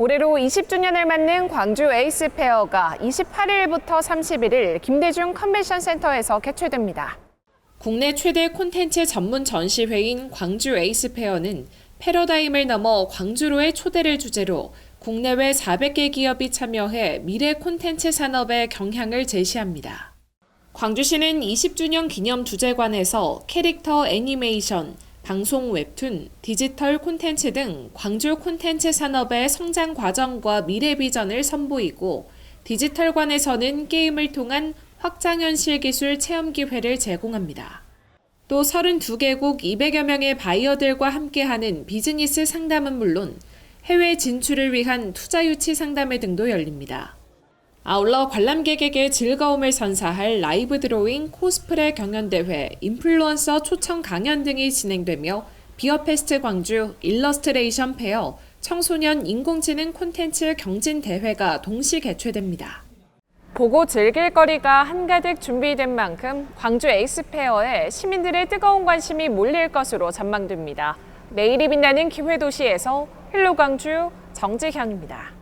올해로 20주년을 맞는 광주 에이스 페어가 28일부터 31일 김대중 컨벤션 센터에서 개최됩니다. 국내 최대 콘텐츠 전문 전시회인 광주 에이스 페어는 패러다임을 넘어 광주로의 초대를 주제로 국내외 400개 기업이 참여해 미래 콘텐츠 산업의 경향을 제시합니다. 광주시는 20주년 기념 주제관에서 캐릭터 애니메이션, 방송 웹툰, 디지털 콘텐츠 등 광주 콘텐츠 산업의 성장 과정과 미래 비전을 선보이고 디지털관에서는 게임을 통한 확장현실 기술 체험 기회를 제공합니다. 또 32개국 200여 명의 바이어들과 함께하는 비즈니스 상담은 물론 해외 진출을 위한 투자 유치 상담회 등도 열립니다. 아울러 관람객에게 즐거움을 선사할 라이브 드로잉, 코스프레 경연대회, 인플루언서 초청 강연 등이 진행되며 비어페스트 광주, 일러스트레이션 페어, 청소년 인공지능 콘텐츠 경진 대회가 동시 개최됩니다. 보고 즐길 거리가 한가득 준비된 만큼 광주 에이스페어에 시민들의 뜨거운 관심이 몰릴 것으로 전망됩니다. 내일이 빛나는 기회도시에서 헬로 광주 정지현입니다.